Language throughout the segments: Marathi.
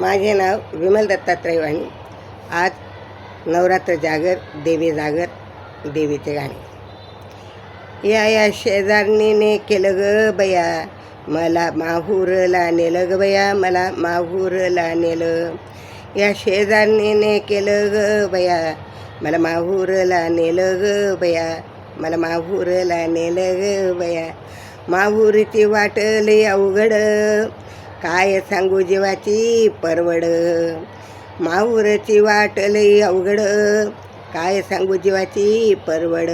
माझे नाव विमल दत्तात्रय वाणी. आज नवरात्र जागर देवी जागर देवीचे गाणे. या या शेजारणीने केलं ग बया मला माहूरला नेलं ग बया मला माहूरला नेलं. या शेजारणीने केलं ग बया मला माहूरला नेलं ग बया मला माहूरला नेलं ग बया. माहूरची वाटली अवघड काय सांगू जीवाची परवड? माहूरची वाट लई अवघड. काय सांगू जीवाची परवड?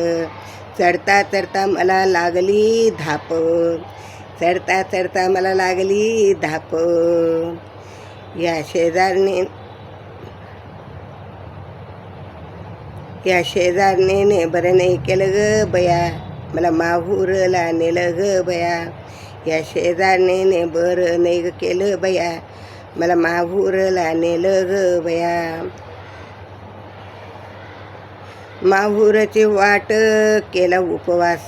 चढता चढता मला लागली धाप. चढता चढता मला लागली धाप. या शेजारने या शेजारने बरं नाही केलं ग बया. मला माहूरला नेलं ग बया. या शेजारने बरं नाही ग केलं बया. मला माहूरला नेलं ग बया. माहुराचे वाट केला उपवास.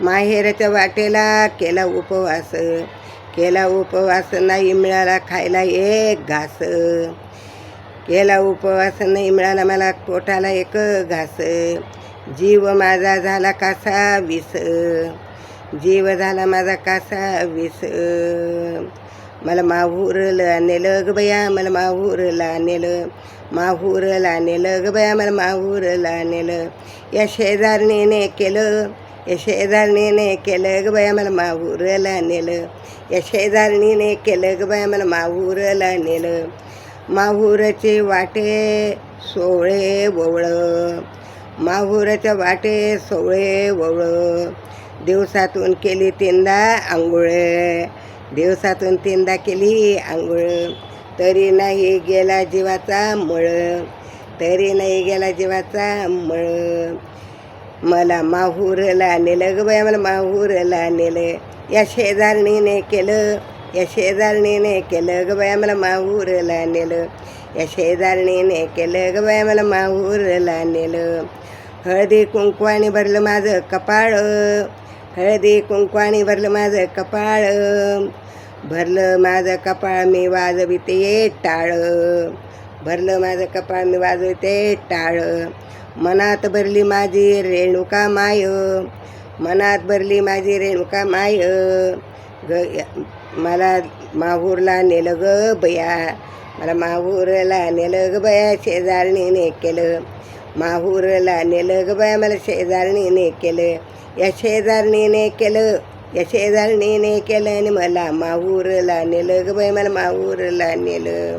माहेरच्या वाटेला केला उपवास. केला उपवास नाही मिळाला खायला एक घास. केला उपवास नाही मिळाला मला पोटाला एक घास. जीव माझा झाला कासा विस. जीव झाला माझा कासा विस मला माहूरला नेलं ग बया मला माहूरला नेलं माहूरला नेलं ग बया मला माहूरला नेलं या शेजारणीने केलं या शेजारणीने केलं ग बया मला माहूरला नेलं या शेजारणीने केलं ग बया मला माहूरला नेलं माहूरचे वाटे सोवळे ववळं. माहूरच्या वाटे सोवळे ववळं. दिवसातून केली तीनदा आंघोळ. दिवसातून तीनदा केली आंघोळ. तरी नाही गेला जीवाचा मळ. तरी नाही गेला जीवाचा मळ. मला माहूरला नेलं ग बाया मला माहूरला नेलं. या शेजारणीने केलं या शेजारणीने केलं ग बाया मला माहूरला नेलं. या शेजारणीने केलं ग बाया मला माहूरला नेलं. हळदी कुंकवाने भरलं माझं कपाळ. हळदी कुंकवाणी भरलं माझं कपाळ. भरलं माझं कपाळ मी वाजविते टाळ. भरलं माझं कपाळ मी वाजविते टाळ. मनात भरली माझी रेणुका माय. मनात भरली माझी रेणुका माय. ग मला माहूरला नेलं ग बया. मला माहूरला नेलं ग बया शेजारणीने केलं. माहूरला नेलं ग बया मला शेजारणीने केलं. या शेजारणीने केलं या शेजारणीने केलं आणि मला माहूरला नेलं ग बाई मला माहूरला नेलं.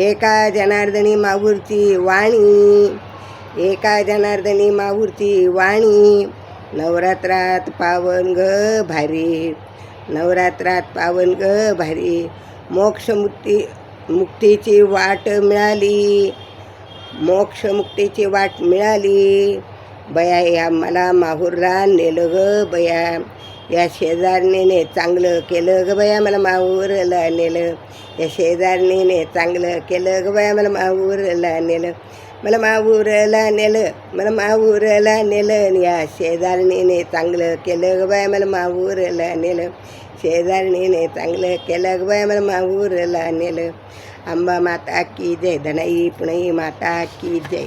एका जनार्दनी माहूरची वाणी एका जनार्दनी माहूरची वाणी. नवरात्रात पावन ग भारी नवरात्रात पावन ग भारी. मोक्षमुक्ती मुक्तीची वाट मिळाली मोक्षमुक्तीची वाट मिळाली. बया या मला माहूरला नेलं ग बया. या शेजारणीने चांगलं केलं ग बया मला माहूरला नेलं. या शेजारणीने चांगलं केलं ग बया मला माहूरला नेलं. मला माहूरला नेलं मला माहूरला नेलं. या शेजारणीने चांगलं केलं ग बाया मला माहूरला नेलं. शेजारणीने चांगलं केलं ग बाया मला माहूरला नेलं. अंबा माता की जय धनाई पुणे माता की जय.